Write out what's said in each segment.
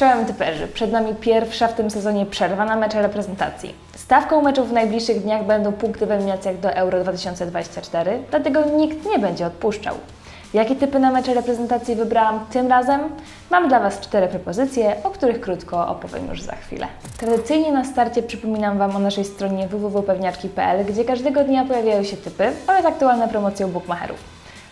Czołem typerzy, przed nami pierwsza w tym sezonie przerwa na mecze reprezentacji. Stawką meczów w najbliższych dniach będą punkty w eliminacjach do Euro 2024, dlatego nikt nie będzie odpuszczał. Jakie typy na mecze reprezentacji wybrałam tym razem? Mam dla Was cztery propozycje, o których krótko opowiem już za chwilę. Tradycyjnie na starcie przypominam Wam o naszej stronie www.pewniaczki.pl, gdzie każdego dnia pojawiają się typy oraz aktualne promocje bookmacherów.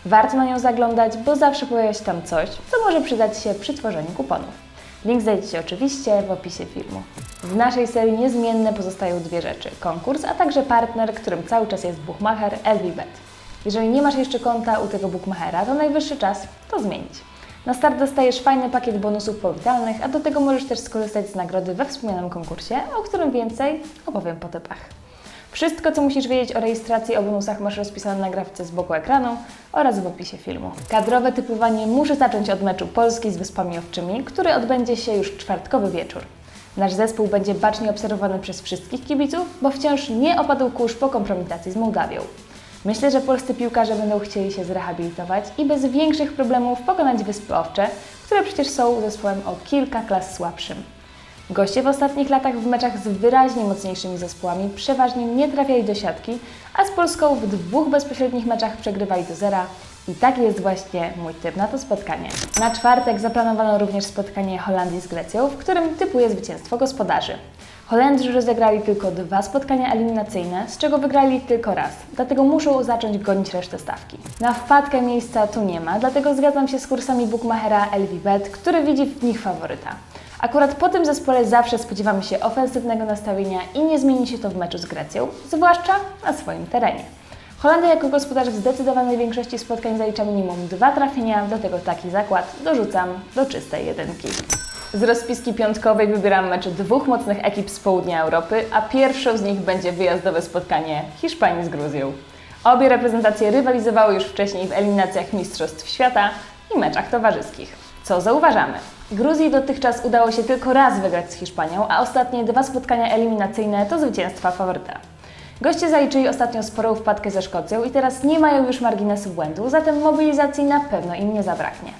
Warto na nią zaglądać, bo zawsze pojawia się tam coś, co może przydać się przy tworzeniu kuponów. Link znajdziecie oczywiście w opisie filmu. W naszej serii niezmienne pozostają dwie rzeczy: konkurs, a także partner, którym cały czas jest bookmacher LVBet. Jeżeli nie masz jeszcze konta u tego bookmachera, to najwyższy czas to zmienić. Na start dostajesz fajny pakiet bonusów powitalnych, a do tego możesz też skorzystać z nagrody we wspomnianym konkursie, o którym więcej opowiem po typach. Wszystko, co musisz wiedzieć o rejestracji o bonusach masz rozpisane na grafce z boku ekranu oraz w opisie filmu. Kadrowe typowanie muszę zacząć od meczu Polski z Wyspami Owczymi, który odbędzie się już czwartkowy wieczór. Nasz zespół będzie bacznie obserwowany przez wszystkich kibiców, bo wciąż nie opadł kurz po kompromitacji z Mołdawią. Myślę, że polscy piłkarze będą chcieli się zrehabilitować i bez większych problemów pokonać Wyspy Owcze, które przecież są zespołem o kilka klas słabszym. Goście w ostatnich latach w meczach z wyraźnie mocniejszymi zespołami przeważnie nie trafiali do siatki, a z Polską w dwóch bezpośrednich meczach przegrywali do zera. I taki jest właśnie mój typ na to spotkanie. Na czwartek zaplanowano również spotkanie Holandii z Grecją, w którym typuje zwycięstwo gospodarzy. Holendrzy rozegrali tylko dwa spotkania eliminacyjne, z czego wygrali tylko raz, dlatego muszą zacząć gonić resztę stawki. Na wpadkę miejsca tu nie ma, dlatego zgadzam się z kursami bookmachera LVBet, który widzi w nich faworyta. Akurat po tym zespole zawsze spodziewamy się ofensywnego nastawienia i nie zmieni się to w meczu z Grecją, zwłaszcza na swoim terenie. Holandia jako gospodarz w zdecydowanej większości spotkań zalicza minimum dwa trafienia, dlatego taki zakład dorzucam do czystej jedynki. Z rozpiski piątkowej wybieram mecz dwóch mocnych ekip z południa Europy, a pierwszą z nich będzie wyjazdowe spotkanie Hiszpanii z Gruzją. Obie reprezentacje rywalizowały już wcześniej w eliminacjach Mistrzostw Świata i meczach towarzyskich. Co zauważamy? Gruzji dotychczas udało się tylko raz wygrać z Hiszpanią, a ostatnie dwa spotkania eliminacyjne to zwycięstwa faworyta. Goście zaliczyli ostatnio sporą wpadkę ze Szkocją i teraz nie mają już marginesu błędu, zatem mobilizacji na pewno im nie zabraknie.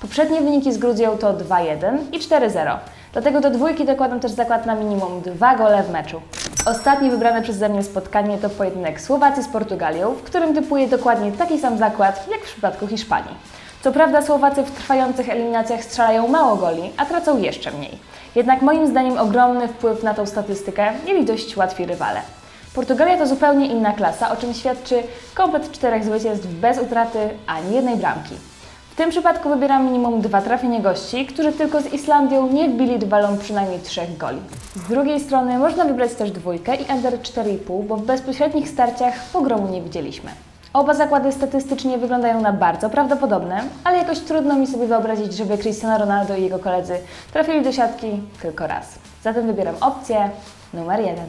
Poprzednie wyniki z Gruzją to 2-1 i 4-0, dlatego do dwójki dokładam też zakład na minimum dwa gole w meczu. Ostatnie wybrane przeze mnie spotkanie to pojedynek Słowacji z Portugalią, w którym typuję dokładnie taki sam zakład jak w przypadku Hiszpanii. Co prawda Słowacy w trwających eliminacjach strzelają mało goli, a tracą jeszcze mniej. Jednak moim zdaniem ogromny wpływ na tą statystykę mieli dość łatwi rywale. Portugalia to zupełnie inna klasa, o czym świadczy komplet czterech zwycięstw bez utraty ani jednej bramki. W tym przypadku wybieram minimum dwa trafienie gości, którzy tylko z Islandią nie wbili rywalom przynajmniej trzech goli. Z drugiej strony można wybrać też dwójkę i under 4,5, bo w bezpośrednich starciach pogromu nie widzieliśmy. Oba zakłady statystycznie wyglądają na bardzo prawdopodobne, ale jakoś trudno mi sobie wyobrazić, żeby Cristiano Ronaldo i jego koledzy trafili do siatki tylko raz. Zatem wybieram opcję numer jeden.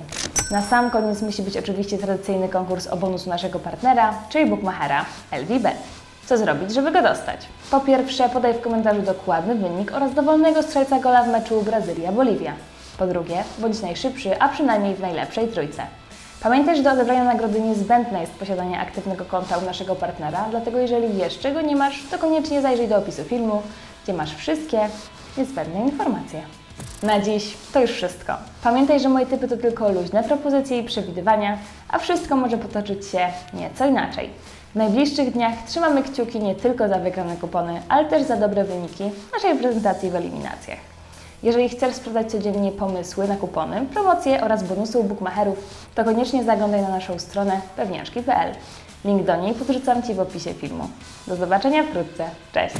Na sam koniec musi być oczywiście tradycyjny konkurs o bonus naszego partnera, czyli bookmachera LVBet. Co zrobić, żeby go dostać? Po pierwsze, podaj w komentarzu dokładny wynik oraz dowolnego strzelca gola w meczu Brazylia-Boliwia. Po drugie, bądź najszybszy, a przynajmniej w najlepszej trójce. Pamiętaj, że do odebrania nagrody niezbędne jest posiadanie aktywnego konta u naszego partnera, dlatego jeżeli jeszcze go nie masz, to koniecznie zajrzyj do opisu filmu, gdzie masz wszystkie niezbędne informacje. Na dziś to już wszystko. Pamiętaj, że moje typy to tylko luźne propozycje i przewidywania, a wszystko może potoczyć się nieco inaczej. W najbliższych dniach trzymamy kciuki nie tylko za wygrane kupony, ale też za dobre wyniki naszej prezentacji w eliminacjach. Jeżeli chcesz sprawdzać codziennie pomysły na kupony, promocje oraz bonusy u bookmacherów, to koniecznie zaglądaj na naszą stronę pewniaczki.pl. Link do niej podrzucam Ci w opisie filmu. Do zobaczenia wkrótce. Cześć!